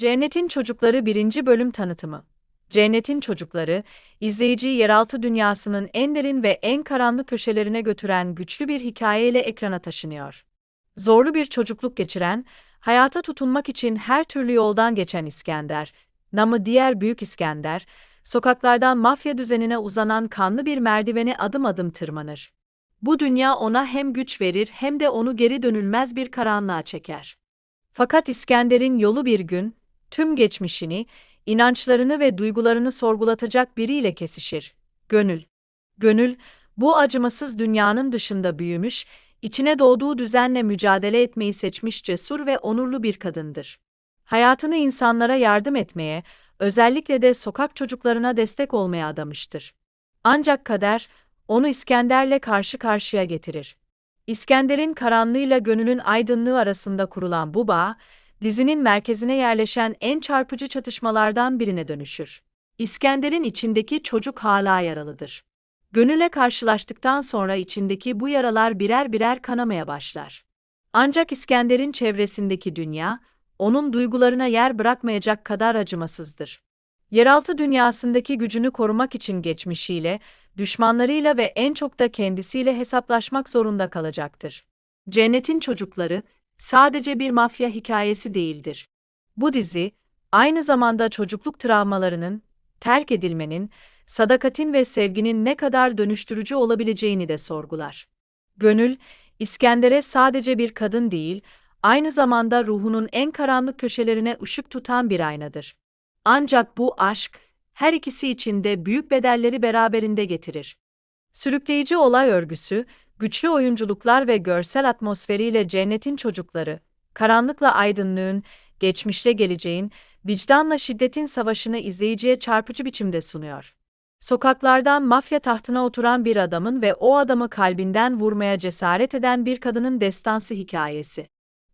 Cennetin Çocukları 1. Bölüm Tanıtımı Cennetin Çocukları, izleyiciyi yeraltı dünyasının en derin ve en karanlık köşelerine götüren güçlü bir hikayeyle ekrana taşınıyor. Zorlu bir çocukluk geçiren, hayata tutunmak için her türlü yoldan geçen İskender, namı diğer Büyük İskender, sokaklardan mafya düzenine uzanan kanlı bir merdiveni adım adım tırmanır. Bu dünya ona hem güç verir hem de onu geri dönülmez bir karanlığa çeker. Fakat İskender'in yolu bir gün, tüm geçmişini, inançlarını ve duygularını sorgulatacak biriyle kesişir. Gönül. Gönül, bu acımasız dünyanın dışında büyümüş, içine doğduğu düzenle mücadele etmeyi seçmiş cesur ve onurlu bir kadındır. Hayatını insanlara yardım etmeye, özellikle de sokak çocuklarına destek olmaya adamıştır. Ancak kader, onu İskender'le karşı karşıya getirir. İskender'in karanlığıyla gönülün aydınlığı arasında kurulan bu bağ, dizinin merkezine yerleşen en çarpıcı çatışmalardan birine dönüşür. İskender'in içindeki çocuk hala yaralıdır. Gönüle karşılaştıktan sonra içindeki bu yaralar birer birer kanamaya başlar. Ancak İskender'in çevresindeki dünya, onun duygularına yer bırakmayacak kadar acımasızdır. Yeraltı dünyasındaki gücünü korumak için geçmişiyle, düşmanlarıyla ve en çok da kendisiyle hesaplaşmak zorunda kalacaktır. Cennetin Çocukları sadece bir mafya hikayesi değildir. Bu dizi aynı zamanda çocukluk travmalarının, terk edilmenin, sadakatin ve sevginin ne kadar dönüştürücü olabileceğini de sorgular. Gönül, İskender'e sadece bir kadın değil, aynı zamanda ruhunun en karanlık köşelerine ışık tutan bir aynadır. Ancak bu aşk, her ikisi için de büyük bedelleri beraberinde getirir. Sürükleyici olay örgüsü, güçlü oyunculuklar ve görsel atmosferiyle cennetin çocukları, karanlıkla aydınlığın, geçmişle geleceğin, vicdanla şiddetin savaşını izleyiciye çarpıcı biçimde sunuyor. Sokaklardan mafya tahtına oturan bir adamın ve o adamı kalbinden vurmaya cesaret eden bir kadının destansı hikayesi.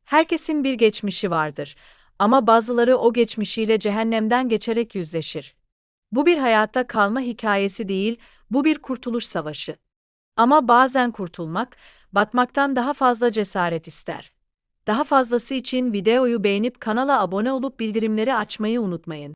Herkesin bir geçmişi vardır ama bazıları o geçmişiyle cehennemden geçerek yüzleşir. Bu bir hayatta kalma hikayesi değil, bu bir kurtuluş savaşı. Ama bazen kurtulmak, batmaktan daha fazla cesaret ister. Daha fazlası için videoyu beğenip kanala abone olup bildirimleri açmayı unutmayın.